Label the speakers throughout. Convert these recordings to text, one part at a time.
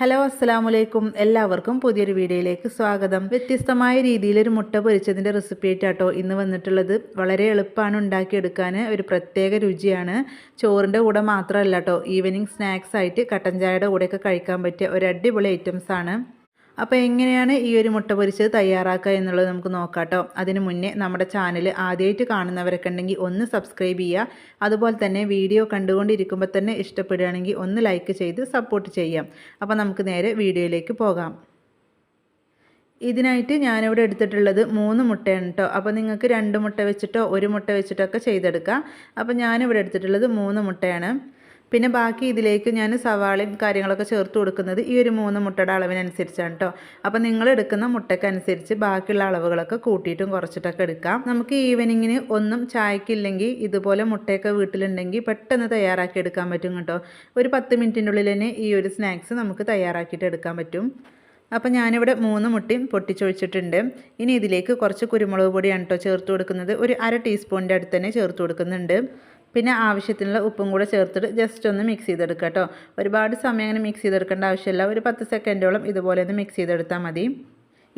Speaker 1: Hello അസ്സാം വലൈക്കും എല്ലാവർക്കും പുതിയൊരു വീഡിയോയിലേക്ക് സ്വാഗതം. വ്യത്യസ്തമായ രീതിയിൽ ഒരു മുട്ട പൊരിച്ചതിന്റെ റെസിപ്പി ആയിട്ടാട്ടോ ഇന്ന് വന്നിട്ടുള്ളത്. വളരെ എളുപ്പമാണ് ഉണ്ടാക്കിയെടുക്കാൻ. ഒരു പ്രത്യേക രുചിയാണ്. ചോറിന്റെ കൂടെ മാത്രമല്ല കേട്ടോ ഈവനിങ് സ്നാക്സ് ആയിട്ട് കട്ടൻ ചായയുടെ കൂടെയൊക്കെ കഴിക്കാൻ പറ്റിയ ഒരു അടിപൊളി ഐറ്റംസ് ആണ് അപ്പോൾ എങ്ങനെയാണ് ഈ ഒരു മുട്ട പൊരിച്ചത് തയ്യാറാക്കുക എന്നുള്ളത് നമുക്ക് നോക്കാം കേട്ടോ. അതിന് മുന്നേ നമ്മുടെ ചാനൽ ആദ്യമായിട്ട് കാണുന്നവരൊക്കെ ഉണ്ടെങ്കിൽ ഒന്ന് സബ്സ്ക്രൈബ് ചെയ്യുക. അതുപോലെ തന്നെ വീഡിയോ കണ്ടുകൊണ്ടിരിക്കുമ്പോൾ തന്നെ ഇഷ്ടപ്പെടുകയാണെങ്കിൽ ഒന്ന് ലൈക്ക് ചെയ്ത് സപ്പോർട്ട് ചെയ്യാം. അപ്പോൾ നമുക്ക് നേരെ വീഡിയോയിലേക്ക് പോകാം. ഇതിനായിട്ട് ഞാനിവിടെ എടുത്തിട്ടുള്ളത് മൂന്ന് മുട്ടയാണ് കേട്ടോ. അപ്പോൾ നിങ്ങൾക്ക് രണ്ട് മുട്ട വെച്ചിട്ടോ ഒരു മുട്ട വെച്ചിട്ടോ ഒക്കെ ചെയ്തെടുക്കാം. അപ്പോൾ ഞാനിവിടെ എടുത്തിട്ടുള്ളത് മൂന്ന് മുട്ടയാണ്. പിന്നെ ബാക്കി ഇതിലേക്ക് ഞാൻ സവാളയും കാര്യങ്ങളൊക്കെ ചേർത്ത് കൊടുക്കുന്നത് ഈ ഒരു മൂന്ന് മുട്ടയുടെ അളവിനനുസരിച്ചാണ് കേട്ടോ അപ്പോൾ നിങ്ങൾ എടുക്കുന്ന മുട്ടയ്ക്കനുസരിച്ച് ബാക്കിയുള്ള അളവുകളൊക്കെ കൂട്ടിയിട്ടും കുറച്ചിട്ടൊക്കെ എടുക്കാം. നമുക്ക് ഈവനിങ്ങിന് ഒന്നും ചായക്കില്ലെങ്കിൽ ഇതുപോലെ മുട്ടയൊക്കെ വീട്ടിലുണ്ടെങ്കിൽ പെട്ടെന്ന് തയ്യാറാക്കി എടുക്കാൻ പറ്റും കേട്ടോ. ഒരു പത്ത് മിനിറ്റിന്റെ ഉള്ളിൽ തന്നെ ഈ ഒരു സ്നാക്സ് നമുക്ക് തയ്യാറാക്കിയിട്ട് എടുക്കാൻ പറ്റും. അപ്പോൾ ഞാനിവിടെ മൂന്ന് മുട്ടയും പൊട്ടിച്ചൊഴിച്ചിട്ടുണ്ട്. ഇനി ഇതിലേക്ക് കുറച്ച് കുരുമുളക് പൊടിയാണ് കേട്ടോ ചേർത്ത് കൊടുക്കുന്നത്. ഒരു അര ടീസ്പൂണിന്റെ അടുത്ത് തന്നെ ചേർത്ത് കൊടുക്കുന്നുണ്ട്. പിന്നെ ആവശ്യത്തിനുള്ള ഉപ്പും കൂടെ ചേർത്തിട്ട് ജസ്റ്റ് ഒന്ന് മിക്സ് ചെയ്തെടുക്കുക കേട്ടോ ഒരുപാട് സമയം അങ്ങനെ മിക്സ് ചെയ്തെടുക്കേണ്ട ആവശ്യമില്ല. ഒരു പത്ത് സെക്കൻഡോളം ഇതുപോലെ ഒന്ന് മിക്സ് ചെയ്തെടുത്താൽ മതി.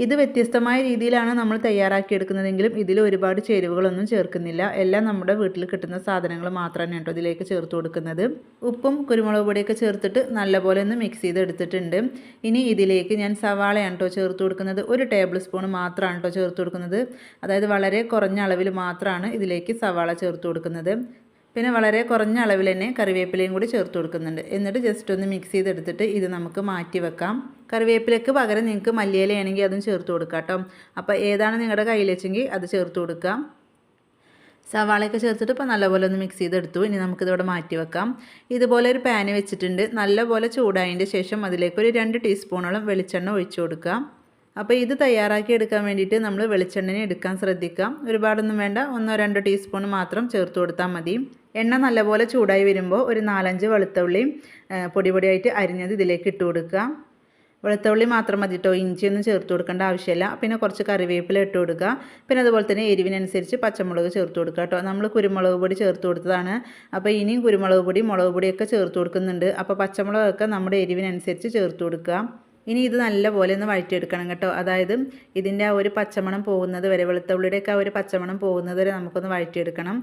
Speaker 1: ഇത് വ്യത്യസ്തമായ രീതിയിലാണ് നമ്മൾ തയ്യാറാക്കിയെടുക്കുന്നതെങ്കിലും ഇതിൽ ഒരുപാട് ചേരുവകളൊന്നും ചേർക്കുന്നില്ല. എല്ലാം നമ്മുടെ വീട്ടിൽ കിട്ടുന്ന സാധനങ്ങൾ മാത്രമാണ് കേട്ടോ ഇതിലേക്ക് ചേർത്ത് കൊടുക്കുന്നത്. ഉപ്പും കുരുമുളക് പൊടിയൊക്കെ ചേർത്തിട്ട് നല്ലപോലെ ഒന്ന് മിക്സ് ചെയ്തെടുത്തിട്ടുണ്ട്. ഇനി ഇതിലേക്ക് ഞാൻ സവാളയാണ് കേട്ടോ ചേർത്ത് കൊടുക്കുന്നത്. ഒരു ടേബിൾ സ്പൂൺ മാത്രമാണ് കേട്ടോ ചേർത്ത് കൊടുക്കുന്നത്. അതായത് വളരെ കുറഞ്ഞ അളവിൽ മാത്രമാണ് ഇതിലേക്ക് സവാള ചേർത്ത് കൊടുക്കുന്നത്. പിന്നെ വളരെ കുറഞ്ഞ അളവിൽ തന്നെ കറിവേപ്പിലയും കൂടി ചേർത്ത് കൊടുക്കുന്നുണ്ട്. എന്നിട്ട് ജസ്റ്റ് ഒന്ന് മിക്സ് ചെയ്തെടുത്തിട്ട് ഇത് നമുക്ക് മാറ്റി വെക്കാം. കറിവേപ്പിലയ്ക്ക് പകരം നിങ്ങൾക്ക് മല്ലിയിലയാണെങ്കിൽ അതും ചേർത്ത് കൊടുക്കാം കേട്ടോ. അപ്പോൾ ഏതാണ് നിങ്ങളുടെ കയ്യിൽ വെച്ചെങ്കിൽ അത് ചേർത്ത് കൊടുക്കാം. സവാളയൊക്കെ ചേർത്തിട്ട് ഇപ്പോൾ നല്ലപോലെ ഒന്ന് മിക്സ് ചെയ്തെടുത്തു. ഇനി നമുക്കിതോടെ മാറ്റി വെക്കാം. ഇതുപോലെ ഒരു പാന് വെച്ചിട്ടുണ്ട്. നല്ലപോലെ ചൂടായതിന്റെ ശേഷം അതിലേക്ക് ഒരു രണ്ട് ടീസ്പൂണോളം വെളിച്ചെണ്ണ ഒഴിച്ചു കൊടുക്കാം. അപ്പോൾ ഇത് തയ്യാറാക്കി എടുക്കാൻ വേണ്ടിയിട്ട് നമ്മൾ വെളിച്ചെണ്ണനെ എടുക്കാൻ ശ്രദ്ധിക്കാം. ഒരുപാടൊന്നും വേണ്ട. ഒന്നോ രണ്ടോ ടീസ്പൂൺ മാത്രം ചേർത്ത് കൊടുത്താൽ മതി. എണ്ണ നല്ലപോലെ ചൂടായി വരുമ്പോൾ ഒരു നാലഞ്ച് വെളുത്തുള്ളിയും പൊടി പൊടിയായിട്ട് അരിഞ്ഞത് ഇതിലേക്ക് ഇട്ട് കൊടുക്കുക. വെളുത്തുള്ളി മാത്രം മതി കേട്ടോ ഇഞ്ചിയൊന്നും ചേർത്ത് കൊടുക്കേണ്ട ആവശ്യമില്ല. പിന്നെ കുറച്ച് കറിവേപ്പില ഇട്ട് കൊടുക്കുക. പിന്നെ അതുപോലെ തന്നെ എരിവിനനുസരിച്ച് പച്ചമുളക് ചേർത്ത് കൊടുക്കുക കേട്ടോ നമ്മൾ കുരുമുളക് പൊടി ചേർത്ത് കൊടുത്തതാണ്. അപ്പോൾ ഇനിയും കുരുമുളക് പൊടി മുളക് പൊടിയൊക്കെ ചേർത്ത് കൊടുക്കുന്നുണ്ട്. അപ്പോൾ പച്ചമുളകൊക്കെ നമ്മുടെ എരിവിനനുസരിച്ച് ചേർത്ത് കൊടുക്കുക. ഇനി ഇത് നല്ലപോലെ ഒന്ന് വഴറ്റിയെടുക്കണം കേട്ടോ. അതായത് ഇതിന്റെ ആ ഒരു പച്ചമണം പോകുന്നത് വരെ വെളുത്തുള്ളിയുടെയൊക്കെ ആ ഒരു പച്ചമണം പോകുന്നത് വരെ നമുക്കൊന്ന് വഴറ്റിയെടുക്കണം.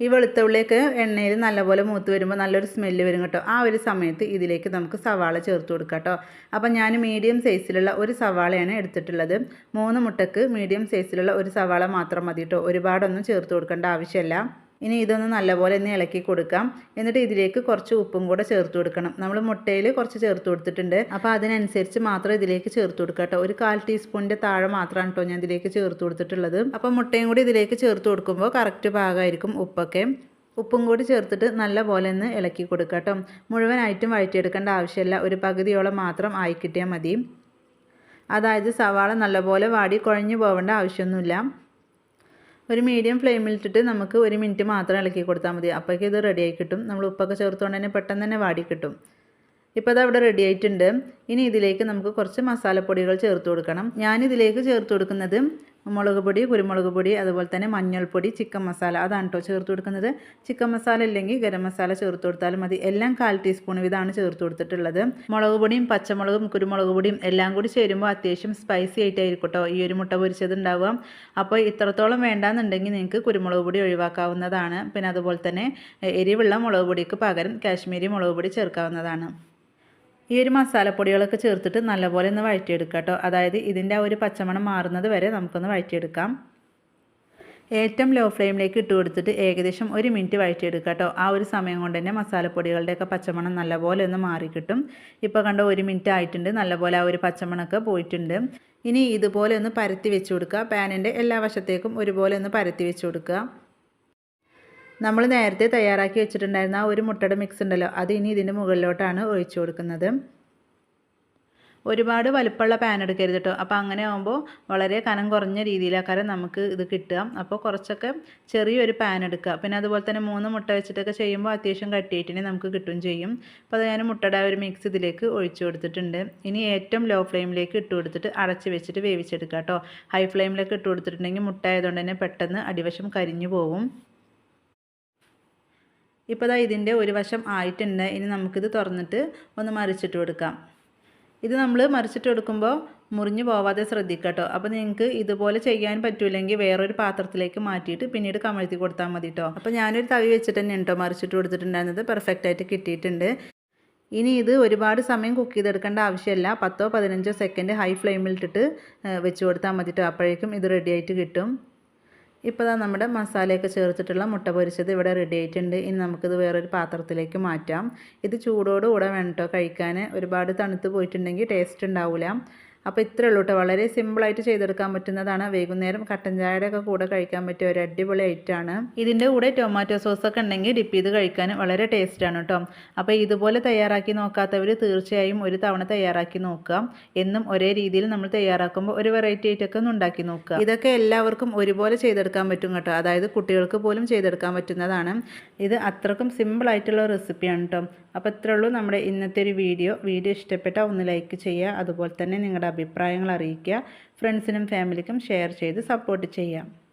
Speaker 1: ഈ വെളുത്ത ഉള്ളിയൊക്കെ എണ്ണയിൽ നല്ലപോലെ മൂത്ത് വരുമ്പോൾ നല്ലൊരു സ്മെല്ല് വരും കേട്ടോ. ആ ഒരു സമയത്ത് ഇതിലേക്ക് നമുക്ക് സവാള ചേർത്ത് കൊടുക്കാം കേട്ടോ. അപ്പം ഞാൻ മീഡിയം സൈസിലുള്ള ഒരു സവാളയാണ് എടുത്തിട്ടുള്ളത്. മൂന്ന് മുട്ടക്ക് മീഡിയം സൈസിലുള്ള ഒരു സവാള മാത്രം മതി കേട്ടോ. ഒരുപാടൊന്നും ചേർത്ത് കൊടുക്കേണ്ട ആവശ്യമില്ല. ഇനി ഇതൊന്ന് നല്ലപോലെ ഒന്ന് ഇളക്കി കൊടുക്കാം. എന്നിട്ട് ഇതിലേക്ക് കുറച്ച് ഉപ്പും കൂടെ ചേർത്ത് കൊടുക്കണം. നമ്മൾ മുട്ടയിൽ കുറച്ച് ചേർത്ത് കൊടുത്തിട്ടുണ്ട്. അപ്പോൾ അതിനനുസരിച്ച് മാത്രം ഇതിലേക്ക് ചേർത്ത് കൊടുക്കുക കേട്ടോ. ഒരു കാൽ ടീസ്പൂണിന്റെ താഴെ മാത്രമാണ് കേട്ടോ ഞാൻ ഇതിലേക്ക് ചേർത്ത് കൊടുത്തിട്ടുള്ളത്. അപ്പോൾ മുട്ടയും കൂടി ഇതിലേക്ക് ചേർത്ത് കൊടുക്കുമ്പോൾ കറക്റ്റ് ഭാഗമായിരിക്കും ഉപ്പൊക്കെ. ഉപ്പും കൂടി ചേർത്തിട്ട് നല്ല പോലെ ഒന്ന് ഇളക്കി കൊടുക്കുക കേട്ടോ. മുഴുവനായിട്ടും വഴറ്റിയെടുക്കേണ്ട ആവശ്യമില്ല. ഒരു പകുതിയോളം മാത്രം ആയി കിട്ടിയാൽ മതി. അതായത് സവാള നല്ലപോലെ വാടി കുഴഞ്ഞു പോകേണ്ട ആവശ്യമൊന്നുമില്ല. ഒരു മീഡിയം ഫ്ലെയിമിലിട്ടിട്ട് നമുക്ക് ഒരു മിനിറ്റ് മാത്രം ഇളക്കി കൊടുത്താൽ മതി. അപ്പോഴേക്കും ഇത് റെഡിയായി കിട്ടും. നമ്മൾ ഉപ്പൊക്കെ ചേർത്തുകൊണ്ട് തന്നെ പെട്ടെന്ന് തന്നെ വാടി കിട്ടും. ഇപ്പോൾ അത് അവിടെ റെഡി ആയിട്ടുണ്ട്. ഇനി ഇതിലേക്ക് നമുക്ക് കുറച്ച് മസാലപ്പൊടികൾ ചേർത്ത് കൊടുക്കണം. ഞാനിതിലേക്ക് ചേർത്ത് കൊടുക്കുന്നത് മുളക് പൊടി കുരുമുളക് പൊടി അതുപോലെ തന്നെ മഞ്ഞൾപ്പൊടി ചിക്കൻ മസാല. അതാണ് കേട്ടോ ചേർത്ത് കൊടുക്കുന്നത്. ചിക്കൻ മസാല ഇല്ലെങ്കിൽ ഗരം മസാല ചേർത്ത് കൊടുത്താലും മതി. എല്ലാം കാൽ ടീസ്പൂൺ ഇതാണ് ചേർത്ത് കൊടുത്തിട്ടുള്ളത്. മുളക് പൊടിയും പച്ചമുളകും കുരുമുളക് പൊടിയും എല്ലാം കൂടി ചേരുമ്പോൾ അത്യാവശ്യം സ്പൈസി ആയിട്ടായിരിക്കും കേട്ടോ ഈ ഒരു മുട്ട പൊരിച്ചത് ഉണ്ടാവുക. അപ്പോൾ ഇത്രത്തോളം വേണ്ടാന്നുണ്ടെങ്കിൽ നിങ്ങൾക്ക് കുരുമുളക് പൊടി ഒഴിവാക്കാവുന്നതാണ്. പിന്നെ അതുപോലെ തന്നെ എരിവുള്ള മുളക് പൊടിക്ക് പകരം കാശ്മീരി മുളക് പൊടി ചേർക്കാവുന്നതാണ്. ഈ ഒരു മസാലപ്പൊടികളൊക്കെ ചേർത്തിട്ട് നല്ലപോലെ ഒന്ന് വഴറ്റിയെടുക്കുക കേട്ടോ. അതായത് ഇതിന്റെ ആ ഒരു പച്ചമണം മാറുന്നത് വരെ നമുക്കൊന്ന് വഴറ്റിയെടുക്കാം. ഏറ്റവും ലോ ഫ്ലെയിമിലേക്ക് ഇട്ട് കൊടുത്തിട്ട് ഏകദേശം ഒരു മിനിറ്റ് വഴറ്റിയെടുക്കുക കേട്ടോ. ആ ഒരു സമയം കൊണ്ട് തന്നെ മസാലപ്പൊടികളുടെയൊക്കെ പച്ചമണം നല്ലപോലെ ഒന്ന് മാറി കിട്ടും. ഇപ്പോൾ കണ്ടോ ഒരു മിനിറ്റ് ആയിട്ടുണ്ട്. നല്ലപോലെ ആ ഒരു പച്ചമണമൊക്കെ പോയിട്ടുണ്ട്. ഇനി ഇതുപോലെ ഒന്ന് പരത്തി വെച്ച് കൊടുക്കുക. പാനിന്റെ എല്ലാ വശത്തേക്കും ഒരുപോലെ ഒന്ന് പരത്തി വെച്ച് കൊടുക്കുക. നമ്മൾ നേരത്തെ തയ്യാറാക്കി വെച്ചിട്ടുണ്ടായിരുന്ന ആ ഒരു മുട്ടയുടെ മിക്സ് ഉണ്ടല്ലോ അത് ഇനി ഇതിന്റെ മുകളിലോട്ടാണ് ഒഴിച്ചു കൊടുക്കുന്നത്. ഒരുപാട് വലുപ്പമുള്ള പാൻ എടുക്കരുത് കേട്ടോ അപ്പോൾ അങ്ങനെ ആകുമ്പോൾ വളരെ കനം കുറഞ്ഞ രീതിയിലാക്കാരം നമുക്ക് ഇത് കിട്ടുക. അപ്പോൾ കുറച്ചൊക്കെ ചെറിയൊരു പാൻ എടുക്കുക. പിന്നെ അതുപോലെ തന്നെ മൂന്ന് മുട്ട വെച്ചിട്ടൊക്കെ ചെയ്യുമ്പോൾ അത്യാവശ്യം കട്ടിയിട്ടിനെ നമുക്ക് കിട്ടുകയും ചെയ്യും. അപ്പോൾ അത് ഞാൻ മുട്ടയുടെ ഒരു മിക്സ് ഇതിലേക്ക് ഒഴിച്ചു കൊടുത്തിട്ടുണ്ട്. ഇനി ഏറ്റവും ലോ ഫ്ലെയിമിലേക്ക് ഇട്ട് കൊടുത്തിട്ട് അടച്ച് വെച്ചിട്ട് വേവിച്ചെടുക്കുക കേട്ടോ ഹൈ ഫ്ലെയിമിലേക്ക് ഇട്ട് കൊടുത്തിട്ടുണ്ടെങ്കിൽ മുട്ട ആയതുകൊണ്ട് തന്നെ പെട്ടെന്ന് അടിവശം കരിഞ്ഞു പോകും ഇപ്പോൾ ദാ ഇതിന്റെ ഒരു വശം ആയിട്ടുണ്ട്. ഇനി നമുക്കിത് തുറന്നിട്ട് ഒന്ന് മറിച്ചിട്ട് കൊടുക്കാം. ഇത് നമ്മൾ മറിച്ചിട്ട് കൊടുക്കുമ്പോൾ മുറിഞ്ഞു പോവാതെ ശ്രദ്ധിക്കട്ടോ. അപ്പോൾ നിങ്ങൾക്ക് ഇതുപോലെ ചെയ്യാൻ പറ്റൂലെങ്കിൽ വേറൊരു പാത്രത്തിലേക്ക് മാറ്റിയിട്ട് പിന്നീട് കമഴ്ത്തി കൊടുത്താൽ മതി കേട്ടോ അപ്പോൾ ഞാനൊരു തവി വെച്ചിട്ട് തന്നെ കേട്ടോ മറിച്ചിട്ട് കൊടുത്തിട്ടുണ്ടായിരുന്നത്. പെർഫെക്റ്റ് ആയിട്ട് കിട്ടിയിട്ടുണ്ട്. ഇനി ഇത് ഒരുപാട് സമയം കുക്ക് ചെയ്തെടുക്കേണ്ട ആവശ്യമില്ല. പത്തോ പതിനഞ്ചോ സെക്കൻഡ് ഹൈ ഫ്ലെയിമിലിട്ടിട്ട് വെച്ച് കൊടുത്താൽ മതി കേട്ടോ അപ്പോഴേക്കും ഇത് റെഡിയായിട്ട് കിട്ടും. ഇപ്പോൾ നമ്മുടെ മസാലയൊക്കെ ചേർത്തിട്ടുള്ള മുട്ട പൊരിച്ചത് ഇവിടെ റെഡി ആയിട്ടുണ്ട്. ഇനി നമുക്കിത് വേറൊരു പാത്രത്തിലേക്ക് മാറ്റാം. ഇത് ചൂടോടുകൂടെ വേണം കേട്ടോ കഴിക്കാൻ. ഒരുപാട് തണുത്ത് പോയിട്ടുണ്ടെങ്കിൽ ടേസ്റ്റ് ഉണ്ടാവില്ല അപ്പോൾ ഇത്രയേ ഉള്ളൂ കേട്ടോ വളരെ സിമ്പിളായിട്ട് ചെയ്തെടുക്കാൻ പറ്റുന്നതാണ്. വൈകുന്നേരം കട്ടൻ ചായയുടെ ഒക്കെ കൂടെ കഴിക്കാൻ പറ്റിയ ഒരു അടിപൊളി ഐറ്റമാണ് ഇതിന്റെ കൂടെ ടൊമാറ്റോ സോസൊക്കെ ഉണ്ടെങ്കിൽ ഡിപ്പ് ചെയ്ത് കഴിക്കാൻ വളരെ ടേസ്റ്റാണ് കേട്ടോ അപ്പോൾ ഇതുപോലെ തയ്യാറാക്കി നോക്കാത്തവർ തീർച്ചയായും ഒരു തവണ തയ്യാറാക്കി നോക്കുക. എന്നും ഒരേ രീതിയിൽ നമ്മൾ തയ്യാറാക്കുമ്പോൾ ഒരു വെറൈറ്റി ആയിട്ടൊക്കെ ഒന്ന് ഉണ്ടാക്കി നോക്കുക. ഇതൊക്കെ എല്ലാവർക്കും ഒരുപോലെ ചെയ്തെടുക്കാൻ പറ്റും കേട്ടോ അതായത് കുട്ടികൾക്ക് പോലും ചെയ്തെടുക്കാൻ പറ്റുന്നതാണ്. ഇത് അത്രക്കും സിമ്പിളായിട്ടുള്ള റെസിപ്പിയാണ് കേട്ടോ അപ്പോൾ ഇത്രയുള്ളൂ നമ്മുടെ ഇന്നത്തെ ഒരു വീഡിയോ വീഡിയോ ഇഷ്ടപ്പെട്ടാൽ ഒന്ന് ലൈക്ക് ചെയ്യുക. അതുപോലെ തന്നെ നിങ്ങളുടെ അഭിപ്രായങ്ങൾ അറിയിക്കുക. ഫ്രണ്ട്സിനും ഫാമിലിക്കും ഷെയർ ചെയ്ത് സപ്പോർട്ട് ചെയ്യാം.